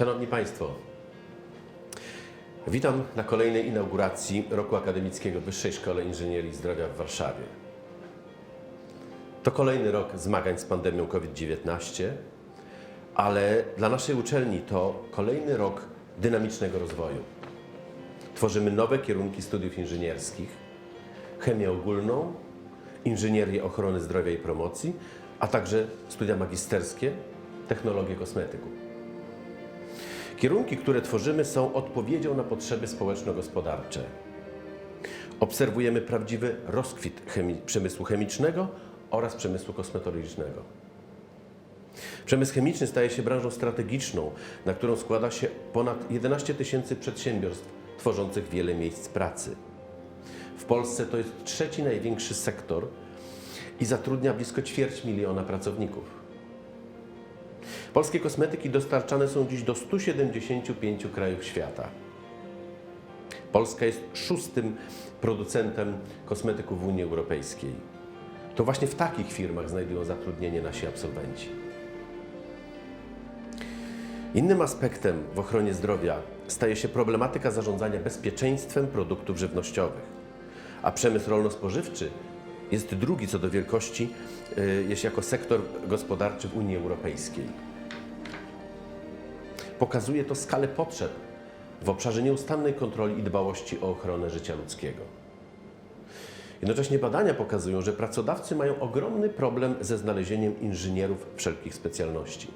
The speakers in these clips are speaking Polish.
Szanowni Państwo, witam na kolejnej inauguracji roku akademickiego Wyższej Szkoły Inżynierii Zdrowia w Warszawie. To kolejny rok zmagań z pandemią COVID-19, ale dla naszej uczelni to kolejny rok dynamicznego rozwoju. Tworzymy nowe kierunki studiów inżynierskich, chemię ogólną, inżynierię ochrony zdrowia i promocji, a także studia magisterskie, technologię kosmetyku. Kierunki, które tworzymy, są odpowiedzią na potrzeby społeczno-gospodarcze. Obserwujemy prawdziwy rozkwit chemii, przemysłu chemicznego oraz przemysłu kosmetologicznego. Przemysł chemiczny staje się branżą strategiczną, na którą składa się ponad 11 tysięcy przedsiębiorstw tworzących wiele miejsc pracy. W Polsce to jest trzeci największy sektor i zatrudnia blisko ćwierć miliona pracowników. Polskie kosmetyki dostarczane są dziś do 175 krajów świata. Polska jest szóstym producentem kosmetyków w Unii Europejskiej. To właśnie w takich firmach znajdują zatrudnienie nasi absolwenci. Innym aspektem w ochronie zdrowia staje się problematyka zarządzania bezpieczeństwem produktów żywnościowych, a przemysł rolno-spożywczy jest drugi co do wielkości, y, jeśli jako sektor gospodarczy w Unii Europejskiej. Pokazuje to skalę potrzeb w obszarze nieustannej kontroli i dbałości o ochronę życia ludzkiego. Jednocześnie badania pokazują, że pracodawcy mają ogromny problem ze znalezieniem inżynierów wszelkich specjalności.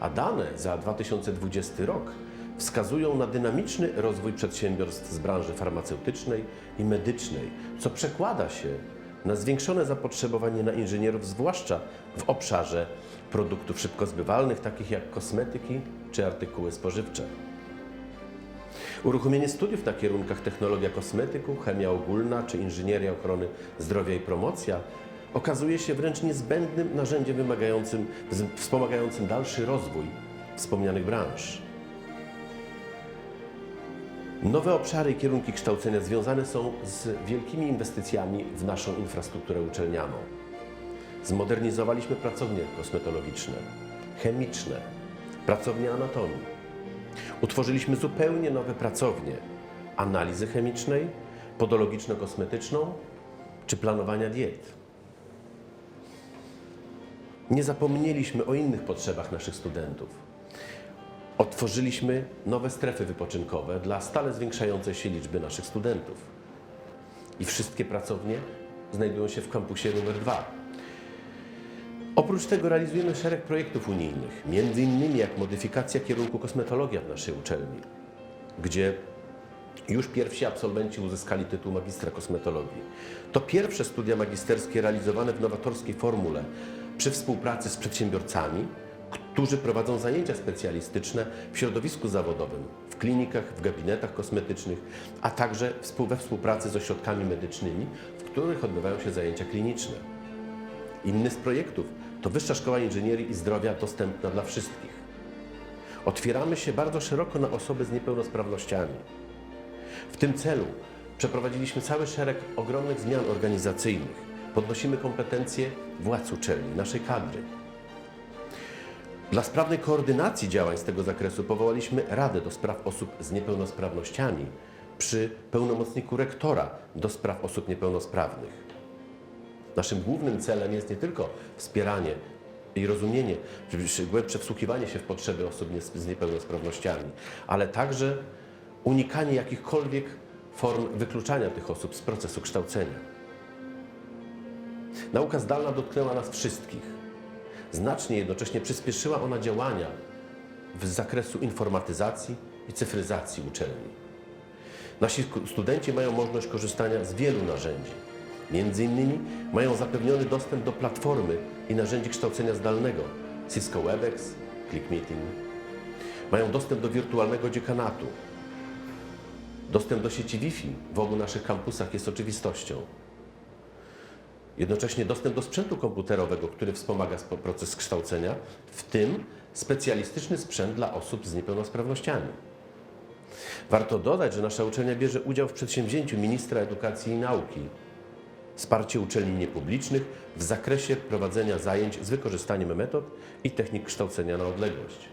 A dane za 2020 rok wskazują na dynamiczny rozwój przedsiębiorstw z branży farmaceutycznej i medycznej, co przekłada się na zwiększone zapotrzebowanie na inżynierów, zwłaszcza w obszarze produktów szybko zbywalnych, takich jak kosmetyki czy artykuły spożywcze. Uruchomienie studiów na kierunkach technologia kosmetyku, chemia ogólna czy inżynieria ochrony zdrowia i promocja okazuje się wręcz niezbędnym narzędziem wspomagającym dalszy rozwój wspomnianych branż. Nowe obszary i kierunki kształcenia związane są z wielkimi inwestycjami w naszą infrastrukturę uczelnianą. Zmodernizowaliśmy pracownie kosmetologiczne, chemiczne, pracownie anatomii. Utworzyliśmy zupełnie nowe pracownie analizy chemicznej, podologiczno-kosmetyczną czy planowania diet. Nie zapomnieliśmy o innych potrzebach naszych studentów. Otworzyliśmy nowe strefy wypoczynkowe dla stale zwiększającej się liczby naszych studentów. I wszystkie pracownie znajdują się w kampusie numer 2. Oprócz tego realizujemy szereg projektów unijnych, między innymi jak modyfikacja kierunku kosmetologia w naszej uczelni, gdzie już pierwsi absolwenci uzyskali tytuł magistra kosmetologii. To pierwsze studia magisterskie realizowane w nowatorskiej formule przy współpracy z przedsiębiorcami, którzy prowadzą zajęcia specjalistyczne w środowisku zawodowym, w klinikach, w gabinetach kosmetycznych, a także we współpracy z ośrodkami medycznymi, w których odbywają się zajęcia kliniczne. Inny z projektów to Wyższa Szkoła Inżynierii i Zdrowia dostępna dla wszystkich. Otwieramy się bardzo szeroko na osoby z niepełnosprawnościami. W tym celu przeprowadziliśmy cały szereg ogromnych zmian organizacyjnych. Podnosimy kompetencje władz uczelni, naszej kadry. Dla sprawnej koordynacji działań z tego zakresu powołaliśmy Radę do Spraw Osób z Niepełnosprawnościami przy pełnomocniku rektora do spraw osób niepełnosprawnych. Naszym głównym celem jest nie tylko wspieranie i rozumienie, głębsze wsłuchiwanie się w potrzeby osób z niepełnosprawnościami, ale także unikanie jakichkolwiek form wykluczania tych osób z procesu kształcenia. Nauka zdalna dotknęła nas wszystkich. Znacznie jednocześnie przyspieszyła ona działania z zakresu informatyzacji i cyfryzacji uczelni. Nasi studenci mają możliwość korzystania z wielu narzędzi. Między innymi mają zapewniony dostęp do platformy i narzędzi kształcenia zdalnego Cisco WebEx, ClickMeeting. Mają dostęp do wirtualnego dziekanatu. Dostęp do sieci Wi-Fi w obu naszych kampusach jest oczywistością. Jednocześnie dostęp do sprzętu komputerowego, który wspomaga spo- proces kształcenia, w tym specjalistyczny sprzęt dla osób z niepełnosprawnościami. Warto dodać, że nasza uczelnia bierze udział w przedsięwzięciu ministra edukacji i nauki wsparcie uczelni niepublicznych w zakresie prowadzenia zajęć z wykorzystaniem metod i technik kształcenia na odległość.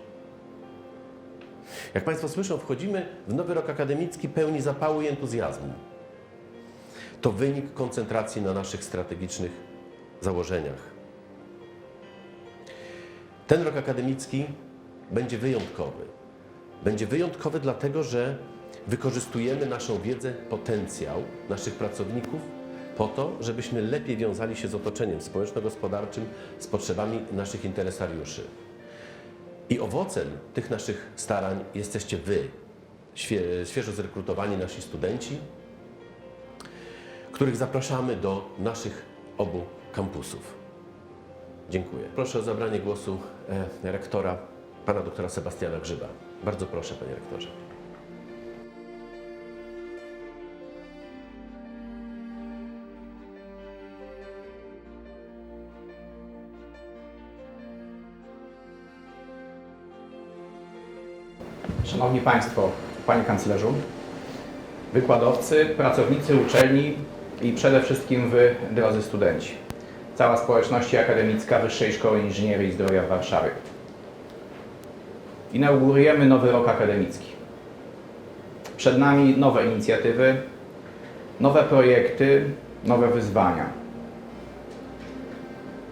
Jak Państwo słyszą, wchodzimy w nowy rok akademicki pełni zapału i entuzjazmu. To wynik koncentracji na naszych strategicznych założeniach. Ten rok akademicki będzie wyjątkowy. Będzie wyjątkowy dlatego, że wykorzystujemy naszą wiedzę, potencjał naszych pracowników po to, żebyśmy lepiej wiązali się z otoczeniem społeczno-gospodarczym, z potrzebami naszych interesariuszy. I owocem tych naszych starań jesteście Wy, świe- świeżo zrekrutowani nasi studenci, których zapraszamy do naszych obu kampusów. Dziękuję. Proszę o zabranie głosu e, rektora, pana doktora Sebastiana Grzyba. Bardzo proszę, panie rektorze. Szanowni Państwo, Panie Kanclerzu, wykładowcy, pracownicy uczelni i przede wszystkim Wy, drodzy studenci, cała społeczność akademicka Wyższej Szkoły Inżynierii i Zdrowia w Warszawie. Inaugurujemy nowy rok akademicki. Przed nami nowe inicjatywy, nowe projekty, nowe wyzwania.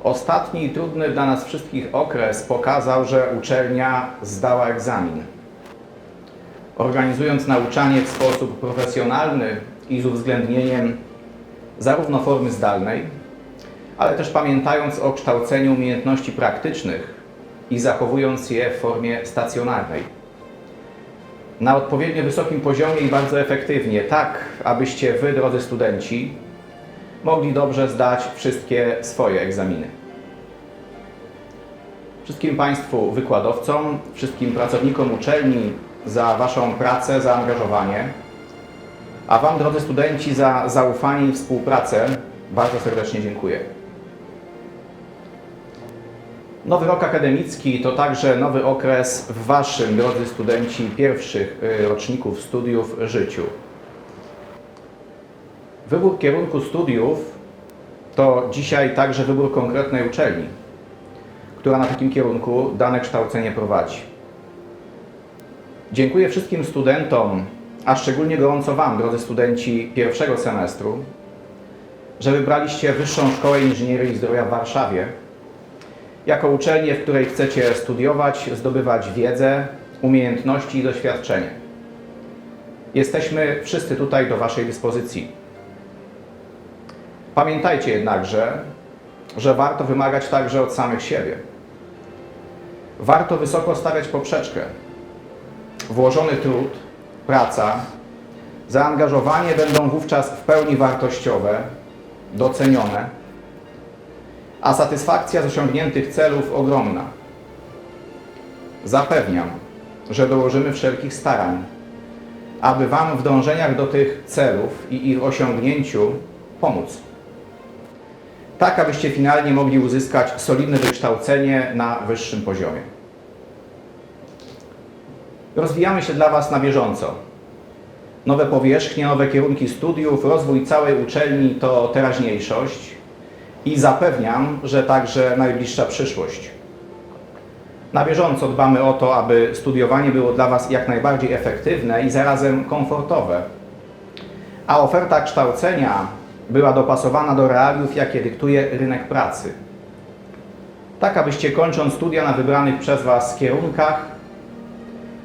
Ostatni trudny dla nas wszystkich okres pokazał, że uczelnia zdała egzamin organizując nauczanie w sposób profesjonalny i z uwzględnieniem zarówno formy zdalnej, ale też pamiętając o kształceniu umiejętności praktycznych i zachowując je w formie stacjonarnej. Na odpowiednio wysokim poziomie i bardzo efektywnie, tak abyście Wy, drodzy studenci, mogli dobrze zdać wszystkie swoje egzaminy. Wszystkim Państwu wykładowcom, wszystkim pracownikom uczelni za Waszą pracę, zaangażowanie, a Wam, drodzy studenci, za zaufanie i współpracę bardzo serdecznie dziękuję. Nowy rok akademicki to także nowy okres w Waszym, drodzy studenci, pierwszych y, roczników studiów życiu. Wybór kierunku studiów to dzisiaj także wybór konkretnej uczelni, która na takim kierunku dane kształcenie prowadzi. Dziękuję wszystkim studentom, a szczególnie gorąco Wam, drodzy studenci pierwszego semestru, że wybraliście Wyższą Szkołę Inżynierii i Zdrowia w Warszawie jako uczelnię, w której chcecie studiować, zdobywać wiedzę, umiejętności i doświadczenie. Jesteśmy wszyscy tutaj do Waszej dyspozycji. Pamiętajcie jednakże, że warto wymagać także od samych siebie. Warto wysoko stawiać poprzeczkę włożony trud, praca, zaangażowanie będą wówczas w pełni wartościowe, docenione, a satysfakcja z osiągniętych celów ogromna. Zapewniam, że dołożymy wszelkich starań, aby Wam w dążeniach do tych celów i ich osiągnięciu pomóc. Tak, abyście finalnie mogli uzyskać solidne wykształcenie na wyższym poziomie. Rozwijamy się dla Was na bieżąco. Nowe powierzchnie, nowe kierunki studiów, rozwój całej uczelni to teraźniejszość i zapewniam, że także najbliższa przyszłość. Na bieżąco dbamy o to, aby studiowanie było dla Was jak najbardziej efektywne i zarazem komfortowe, a oferta kształcenia była dopasowana do realiów, jakie dyktuje rynek pracy. Tak, abyście kończąc studia na wybranych przez Was kierunkach,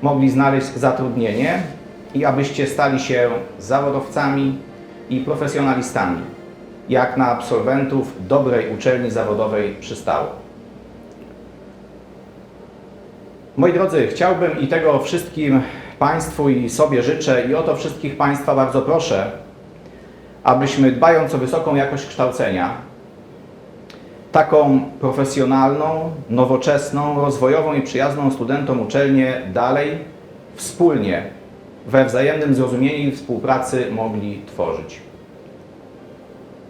mogli znaleźć zatrudnienie i abyście stali się zawodowcami i profesjonalistami, jak na absolwentów dobrej uczelni zawodowej przystało. Moi drodzy, chciałbym i tego wszystkim Państwu i sobie życzę i o to wszystkich Państwa bardzo proszę, abyśmy dbając o wysoką jakość kształcenia, taką profesjonalną, nowoczesną, rozwojową i przyjazną studentom uczelnię dalej, wspólnie, we wzajemnym zrozumieniu i współpracy mogli tworzyć.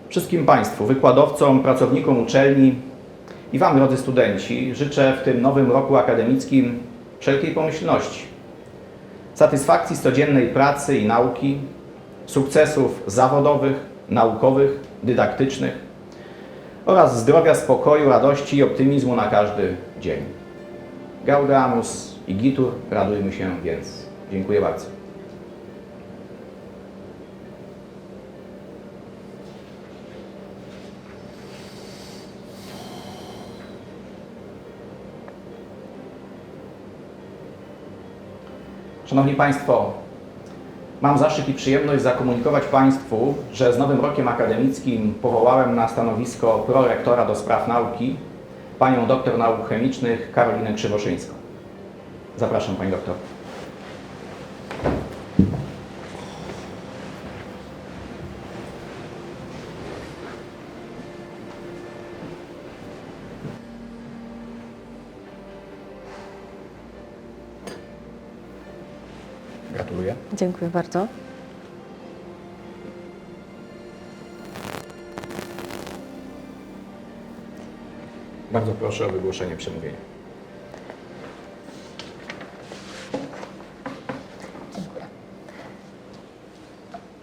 Wszystkim Państwu, wykładowcom, pracownikom uczelni i Wam, drodzy studenci, życzę w tym nowym roku akademickim wszelkiej pomyślności, satysfakcji z codziennej pracy i nauki, sukcesów zawodowych, naukowych, dydaktycznych oraz zdrowia, spokoju, radości i optymizmu na każdy dzień. Gaudamus i Gitur, radujmy się więc. Dziękuję bardzo. Szanowni Państwo, mam zaszczyt i przyjemność zakomunikować Państwu, że z nowym rokiem akademickim powołałem na stanowisko prorektora do spraw nauki panią doktor nauk chemicznych Karolinę Krzywoszyńską. Zapraszam Pani doktor. Dziękuję bardzo. Bardzo proszę o wygłoszenie przemówienia. Dziękuję.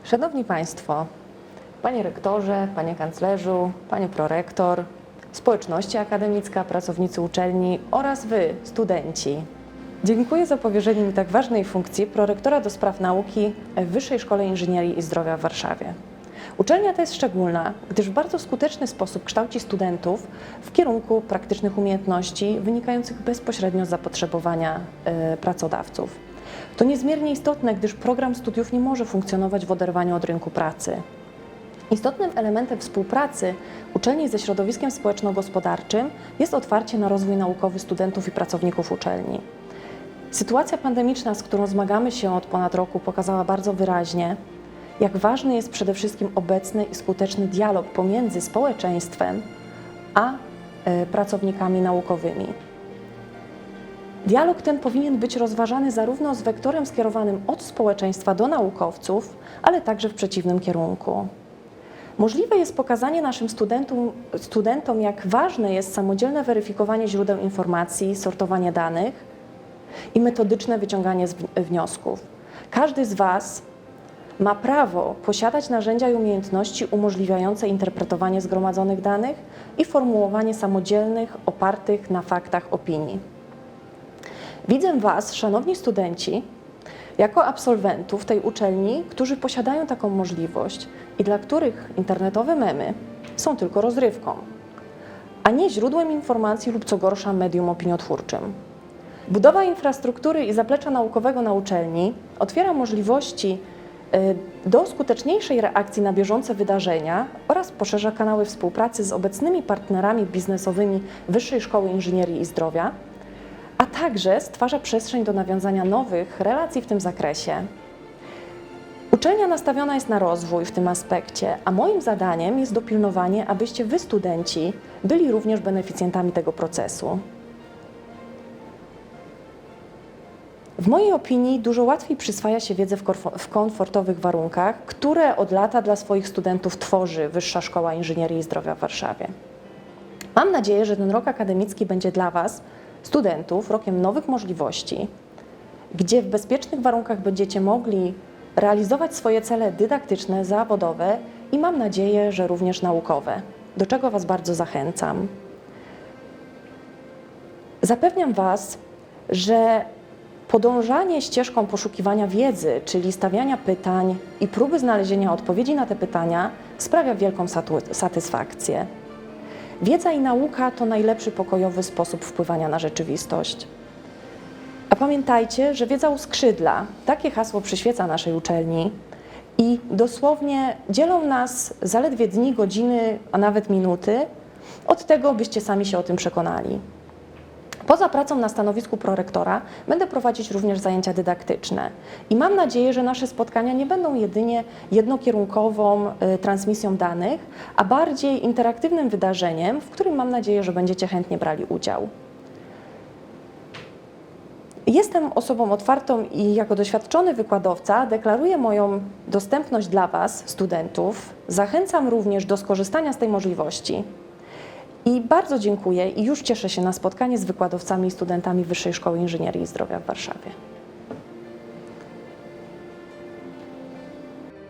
Szanowni Państwo, Panie Rektorze, Panie Kanclerzu, Panie Prorektor, społeczności akademicka, pracownicy uczelni oraz Wy, studenci. Dziękuję za powierzenie mi tak ważnej funkcji prorektora do spraw nauki w Wyższej Szkole Inżynierii i Zdrowia w Warszawie. Uczelnia ta jest szczególna, gdyż w bardzo skuteczny sposób kształci studentów w kierunku praktycznych umiejętności wynikających bezpośrednio z zapotrzebowania e, pracodawców. To niezmiernie istotne, gdyż program studiów nie może funkcjonować w oderwaniu od rynku pracy. Istotnym elementem współpracy uczelni ze środowiskiem społeczno-gospodarczym jest otwarcie na rozwój naukowy studentów i pracowników uczelni. Sytuacja pandemiczna, z którą zmagamy się od ponad roku, pokazała bardzo wyraźnie, jak ważny jest przede wszystkim obecny i skuteczny dialog pomiędzy społeczeństwem a e, pracownikami naukowymi. Dialog ten powinien być rozważany zarówno z wektorem skierowanym od społeczeństwa do naukowców, ale także w przeciwnym kierunku. Możliwe jest pokazanie naszym studentom, studentom, jak ważne jest samodzielne weryfikowanie źródeł informacji, sortowanie danych i metodyczne wyciąganie wniosków. Każdy z Was ma prawo posiadać narzędzia i umiejętności umożliwiające interpretowanie zgromadzonych danych i formułowanie samodzielnych, opartych na faktach opinii. Widzę Was, szanowni studenci, jako absolwentów tej uczelni, którzy posiadają taką możliwość i dla których internetowe memy są tylko rozrywką, a nie źródłem informacji lub co gorsza medium opiniotwórczym. Budowa infrastruktury i zaplecza naukowego na uczelni otwiera możliwości y, do skuteczniejszej reakcji na bieżące wydarzenia oraz poszerza kanały współpracy z obecnymi partnerami biznesowymi Wyższej Szkoły Inżynierii i Zdrowia, a także stwarza przestrzeń do nawiązania nowych relacji w tym zakresie. Uczelnia nastawiona jest na rozwój w tym aspekcie, a moim zadaniem jest dopilnowanie, abyście wy, studenci, byli również beneficjentami tego procesu. W mojej opinii dużo łatwiej przyswaja się wiedzę w, komfortowych warunkach, które od lata dla swoich studentów tworzy Wyższa Szkoła Inżynierii i Zdrowia w Warszawie. Mam nadzieję, że ten rok akademicki będzie dla Was, studentów, rokiem nowych możliwości, gdzie w bezpiecznych warunkach będziecie mogli realizować swoje cele dydaktyczne, zawodowe i mam nadzieję, że również naukowe, do czego Was bardzo zachęcam. Zapewniam Was, że podążanie ścieżką poszukiwania wiedzy, czyli stawiania pytań i próby znalezienia odpowiedzi na te pytania, sprawia wielką satysfakcję. Wiedza i nauka to najlepszy pokojowy sposób wpływania na rzeczywistość. A pamiętajcie, że wiedza uskrzydla. Takie hasło przyświeca naszej uczelni i dosłownie dzielą nas zaledwie dni, godziny, a nawet minuty od tego, byście sami się o tym przekonali. Poza pracą na stanowisku prorektora będę prowadzić również zajęcia dydaktyczne i mam nadzieję, że nasze spotkania nie będą jedynie jednokierunkową y, transmisją danych, a bardziej interaktywnym wydarzeniem, w którym mam nadzieję, że będziecie chętnie brali udział. Jestem osobą otwartą i jako doświadczony wykładowca deklaruję moją dostępność dla Was, studentów. Zachęcam również do skorzystania z tej możliwości. I bardzo dziękuję i już cieszę się na spotkanie z wykładowcami i studentami Wyższej Szkoły Inżynierii i Zdrowia w Warszawie.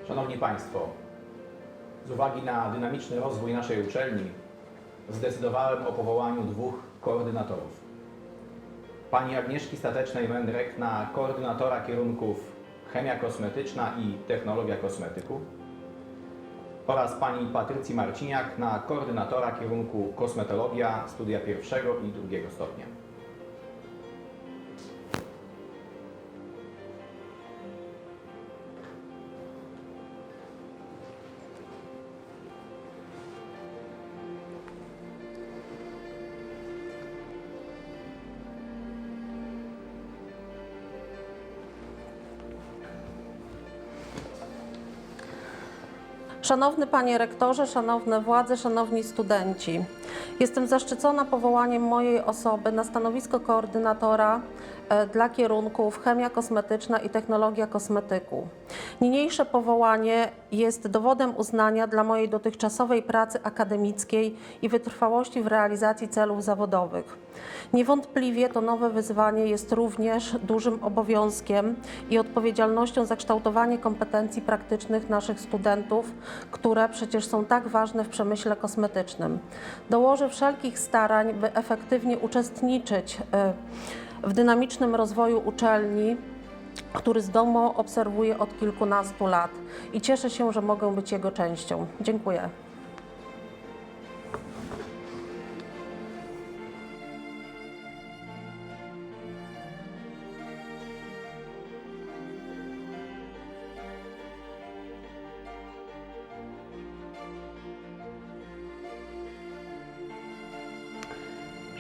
Szanowni Państwo, z uwagi na dynamiczny rozwój naszej uczelni zdecydowałem o powołaniu dwóch koordynatorów. pani Agnieszki Statecznej-Mędrek na koordynatora kierunków chemia kosmetyczna i technologia kosmetyku oraz pani Patrycji Marciniak na koordynatora kierunku kosmetologia studia pierwszego i drugiego stopnia. Szanowny Panie Rektorze, szanowne władze, szanowni studenci. Jestem zaszczycona powołaniem mojej osoby na stanowisko koordynatora e, dla kierunków chemia kosmetyczna i technologia kosmetyku. Niniejsze powołanie jest dowodem uznania dla mojej dotychczasowej pracy akademickiej i wytrwałości w realizacji celów zawodowych. Niewątpliwie to nowe wyzwanie jest również dużym obowiązkiem i odpowiedzialnością za kształtowanie kompetencji praktycznych naszych studentów, które przecież są tak ważne w przemyśle kosmetycznym. Dołożę wszelkich starań, by efektywnie uczestniczyć e, w dynamicznym rozwoju uczelni, który z domu obserwuję od kilkunastu lat i cieszę się, że mogę być jego częścią. Dziękuję.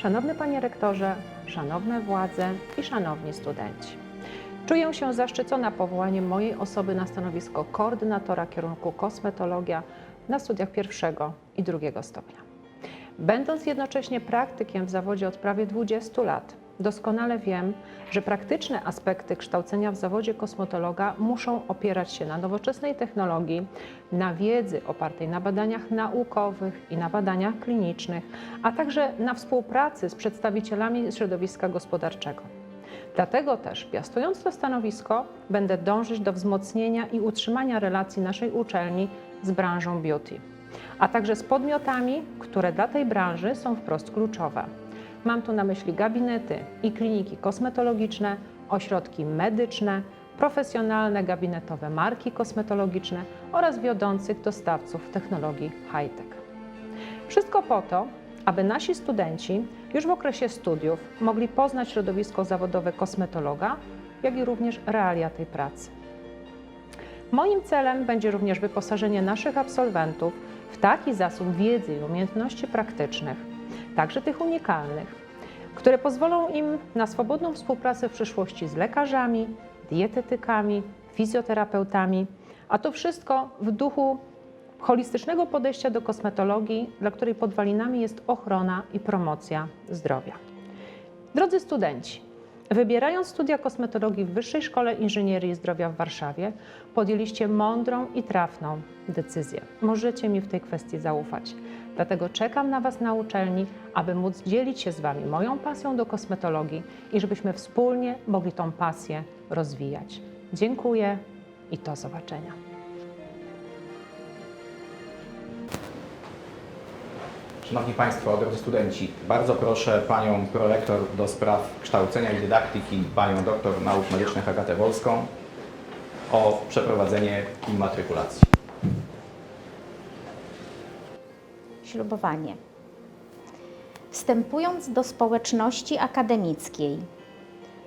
Szanowny Panie Rektorze, szanowne władze i szanowni studenci. Czuję się zaszczycona powołaniem mojej osoby na stanowisko koordynatora kierunku kosmetologia na studiach pierwszego i drugiego stopnia. Będąc jednocześnie praktykiem w zawodzie od prawie 20 lat, doskonale wiem, że praktyczne aspekty kształcenia w zawodzie kosmetologa muszą opierać się na nowoczesnej technologii, na wiedzy opartej na badaniach naukowych i na badaniach klinicznych, a także na współpracy z przedstawicielami środowiska gospodarczego. Dlatego też, piastując to stanowisko, będę dążyć do wzmocnienia i utrzymania relacji naszej uczelni z branżą beauty, a także z podmiotami, które dla tej branży są wprost kluczowe. Mam tu na myśli gabinety i kliniki kosmetologiczne, ośrodki medyczne, profesjonalne gabinetowe marki kosmetologiczne oraz wiodących dostawców technologii high-tech. Wszystko po to, aby nasi studenci już w okresie studiów mogli poznać środowisko zawodowe kosmetologa, jak i również realia tej pracy. Moim celem będzie również wyposażenie naszych absolwentów w taki zasób wiedzy i umiejętności praktycznych, także tych unikalnych, które pozwolą im na swobodną współpracę w przyszłości z lekarzami, dietetykami, fizjoterapeutami, a to wszystko w duchu holistycznego podejścia do kosmetologii, dla której podwalinami jest ochrona i promocja zdrowia. Drodzy studenci, wybierając studia kosmetologii w Wyższej Szkole Inżynierii Zdrowia w Warszawie, podjęliście mądrą i trafną decyzję. Możecie mi w tej kwestii zaufać. Dlatego czekam na Was na uczelni, aby móc dzielić się z Wami moją pasją do kosmetologii i żebyśmy wspólnie mogli tą pasję rozwijać. Dziękuję i do zobaczenia. Szanowni Państwo, drodzy studenci, bardzo proszę Panią Prorektor do spraw kształcenia i dydaktyki, Panią Doktor Nauk Medycznych Agatę Wolską o przeprowadzenie immatrykulacji. Ślubowanie. Wstępując do społeczności akademickiej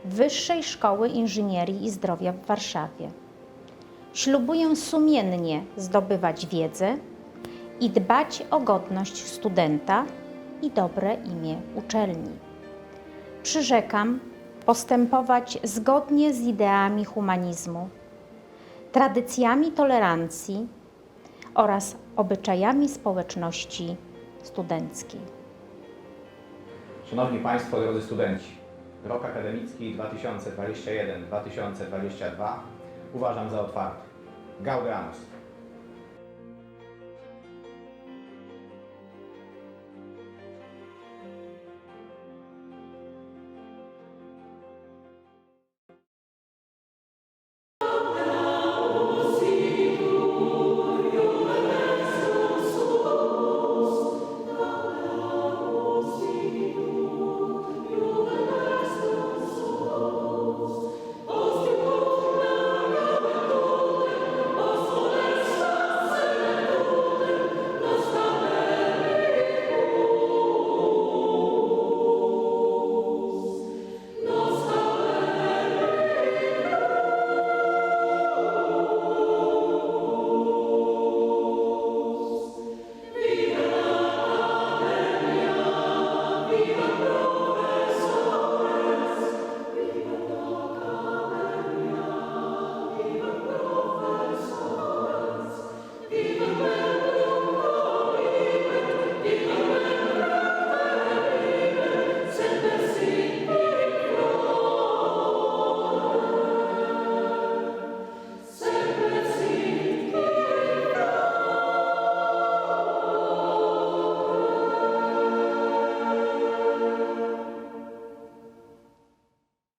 Wyższej Szkoły Inżynierii i Zdrowia w Warszawie, ślubuję sumiennie zdobywać wiedzę i dbać o godność studenta i dobre imię uczelni. Przyrzekam postępować zgodnie z ideami humanizmu, tradycjami tolerancji oraz obyczajami społeczności studenckiej. Szanowni Państwo, drodzy studenci, rok akademicki 2021-2022 uważam za otwarty. Gaudeamus.